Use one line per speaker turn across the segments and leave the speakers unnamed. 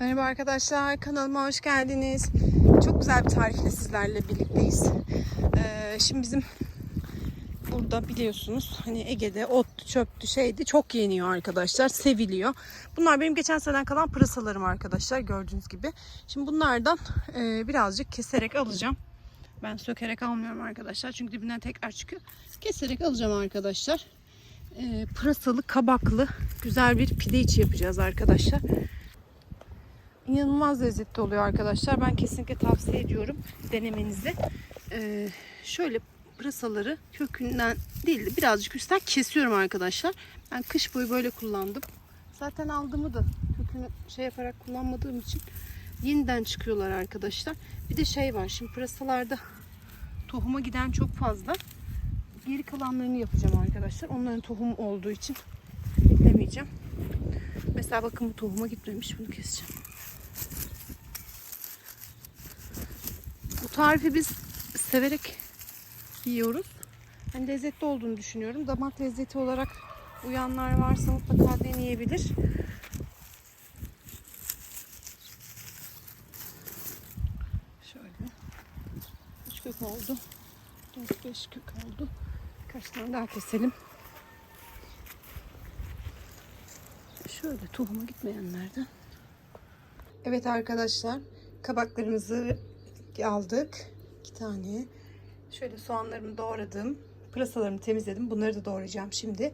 Merhaba arkadaşlar, kanalıma hoş geldiniz. Çok güzel bir tarifle sizlerle birlikteyiz. Ee, şimdi bizim burada biliyorsunuz hani Ege'de ot, çöptü, şeydi çok yeniyor arkadaşlar, seviliyor. Bunlar benim geçen seneden kalan pırasalarım arkadaşlar gördüğünüz gibi. Şimdi bunlardan e, birazcık keserek alacağım. Ben sökerek almıyorum arkadaşlar çünkü dibinden tekrar çıkıyor. Keserek alacağım arkadaşlar. E, pırasalı, kabaklı güzel bir pide içi yapacağız arkadaşlar. İnanılmaz lezzetli oluyor arkadaşlar. Ben kesinlikle tavsiye ediyorum denemenizi. Ee, şöyle pırasaları kökünden değil de birazcık üstten kesiyorum arkadaşlar. Ben kış boyu böyle kullandım. Zaten aldığımı da kökünü şey yaparak kullanmadığım için yeniden çıkıyorlar arkadaşlar. Bir de şey var şimdi pırasalarda tohuma giden çok fazla. Geri kalanlarını yapacağım arkadaşlar. Onların tohum olduğu için eklemeyeceğim. Mesela bakın bu tohuma gitmemiş. Bunu keseceğim. Tarifi biz severek yiyoruz. Hani lezzetli olduğunu düşünüyorum. Damak lezzeti olarak uyanlar varsa mutlaka deneyebilir. Şöyle. Kaç kök oldu? 4-5 kök oldu. Kaç tane daha keselim. Şöyle tohuma gitmeyenlerden. Evet arkadaşlar kabaklarımızı aldık. iki tane. Şöyle soğanlarımı doğradım. Pırasalarımı temizledim. Bunları da doğrayacağım şimdi.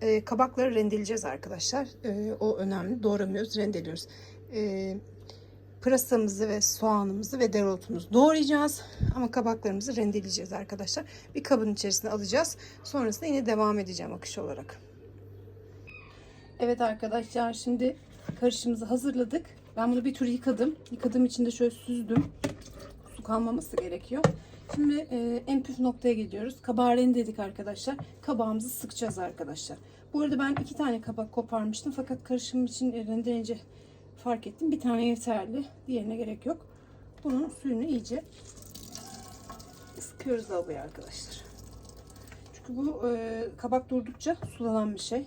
Ee, kabakları rendeleyeceğiz arkadaşlar. Ee, o önemli. Doğramıyoruz, rendeliyoruz. Ee, pırasamızı ve soğanımızı ve dereotumuzu doğrayacağız. Ama kabaklarımızı rendeleyeceğiz arkadaşlar. Bir kabın içerisine alacağız. Sonrasında yine devam edeceğim akış olarak. Evet arkadaşlar şimdi karışımımızı hazırladık. Ben bunu bir tur yıkadım. Yıkadığım için de şöyle süzdüm. Kalmaması gerekiyor. Şimdi e, en püf noktaya gidiyoruz. Kabağı rendeledik arkadaşlar. Kabağımızı sıkacağız arkadaşlar. Bu arada ben iki tane kabak koparmıştım. Fakat karışım için rendeleyince fark ettim. Bir tane yeterli. Diğerine gerek yok. Bunun suyunu iyice sıkıyoruz lavaboya arkadaşlar. Çünkü bu e, kabak durdukça sulanan bir şey.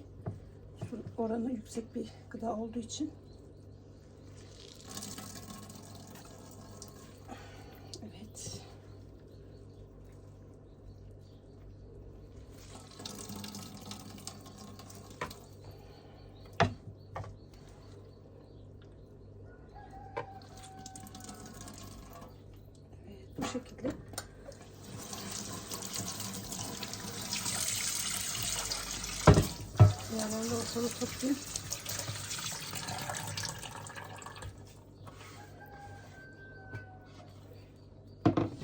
Su oranı yüksek bir gıda olduğu için. Evet. Evet, bu şekilde. Diğerlerini de ortada toplayayım.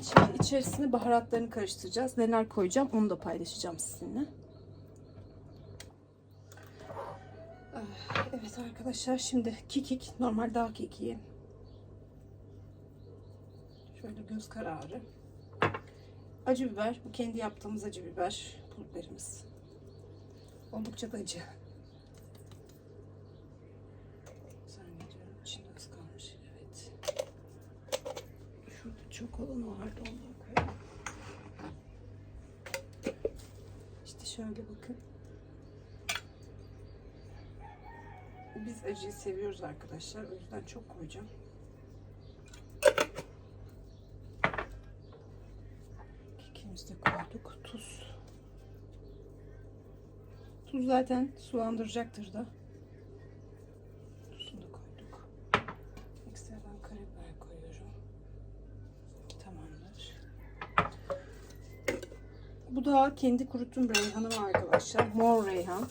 Şimdi içerisine baharatlarını karıştıracağız. Neler koyacağım onu da paylaşacağım sizinle. Ah, Evet arkadaşlar şimdi kekik normal dağ kekiği. Şöyle göz kararı. Acı biber. Bu kendi yaptığımız acı biber. Pul biberimiz. Oldukça da acı. Çok olanı vardı ondan koyalım. İşte şöyle bakın. Biz acıyı seviyoruz arkadaşlar. O yüzden çok koyacağım. Kekimizi de koyduk. Tuz. Tuz zaten sulandıracaktır da. Tuzunu da koyduk. Ekstradan karabiber koyuyorum. Tamamdır. Bu da kendi kuruttuğum reyhanım arkadaşlar. Mor reyhan.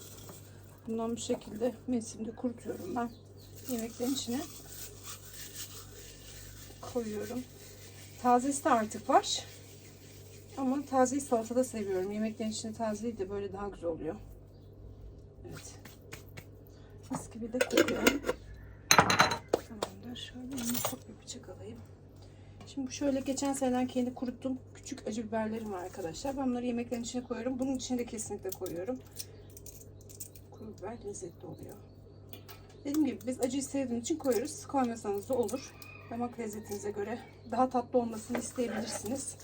Bundan bu şekilde mevsimde kurutuyorum ben. Yemeklerin içine koyuyorum. Tazesi de artık var. Ama tazeyi salatada seviyorum. Yemeklerin içine tazeyi de böyle daha güzel oluyor. Evet. Mis gibi de kokuyor. Tamamdır. Şöyle ufak bir bıçak alayım. Şimdi bu şöyle geçen seneden kendi kuruttuğum küçük acı biberlerim var arkadaşlar. Ben bunları yemeklerin içine koyuyorum. Bunun içine de kesinlikle koyuyorum. Kuru biber lezzetli oluyor. Dediğim gibi biz acıyı sevdiğim için koyuyoruz. Koymasanız da olur. Damak lezzetinize göre daha tatlı olmasını isteyebilirsiniz.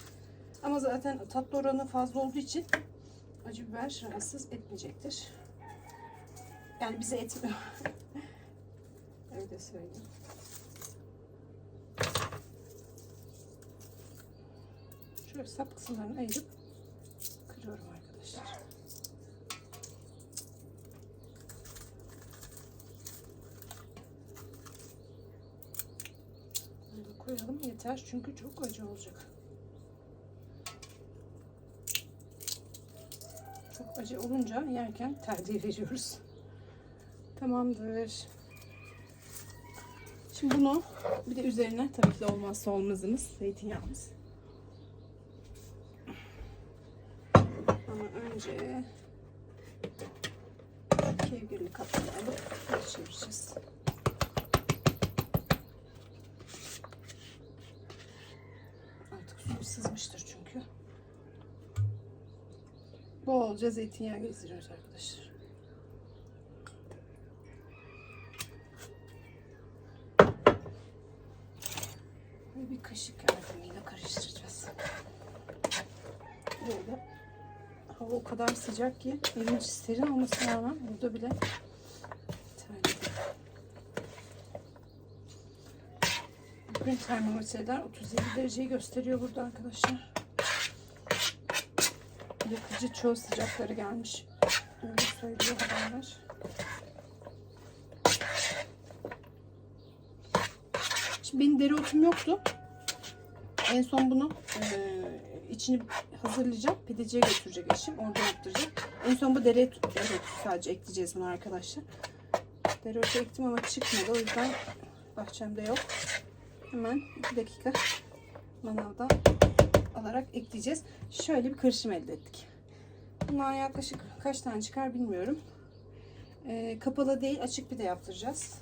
Ama zaten tatlı oranı fazla olduğu için acı biber rahatsız etmeyecektir. Yani bize etmiyor. Öyle söyleyeyim. Şöyle sap kısımlarını ayırıp kırıyorum arkadaşlar. Böyle koyalım yeter çünkü çok acı olacak. Çok acı olunca yerken tercih veriyoruz. Tamamdır. Şimdi bunu bir de üzerine tabii ki de olmazsa olmazımız zeytinyağımız. Ama önce kevgirli kapını alıp çevireceğiz. Artık su sızmıştır çünkü. Bolca zeytinyağı gezdiriyoruz arkadaşlar. Ve bir kaşık yardımıyla karıştıracağız. Böyle. Hava o kadar sıcak ki evin serin olmasına rağmen burada bile. Bugün termometreler 37 dereceyi gösteriyor burada arkadaşlar. Yakıcı çöl sıcakları gelmiş. Öyle söylüyor haberler. Şimdi benim dereotum yoktu. En son bunu eee, içini hazırlayacağım. Pideciye götürecek eşim. Orada yaptıracak. En son bu dereotu dereotu sadece ekleyeceğiz buna arkadaşlar. Dereotu ektim ama çıkmadı. O yüzden bahçemde yok. Hemen 2 dakika manavda alarak ekleyeceğiz. Şöyle bir karışım elde ettik. Bundan yaklaşık kaç tane çıkar bilmiyorum. Eee, kapalı değil açık pide yaptıracağız.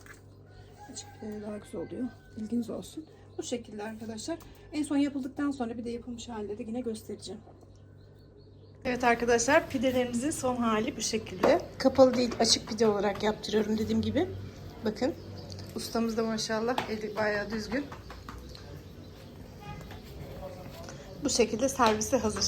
Açık pide daha güzel oluyor. Bilginiz olsun. Bu şekilde arkadaşlar. En son yapıldıktan sonra bir de yapılmış halde de yine göstereceğim. Evet arkadaşlar pidelerimizin son hali bu şekilde. Kapalı değil açık pide olarak yaptırıyorum dediğim gibi. Bakın ustamız da maşallah eli bayağı düzgün. Bu şekilde servise hazır.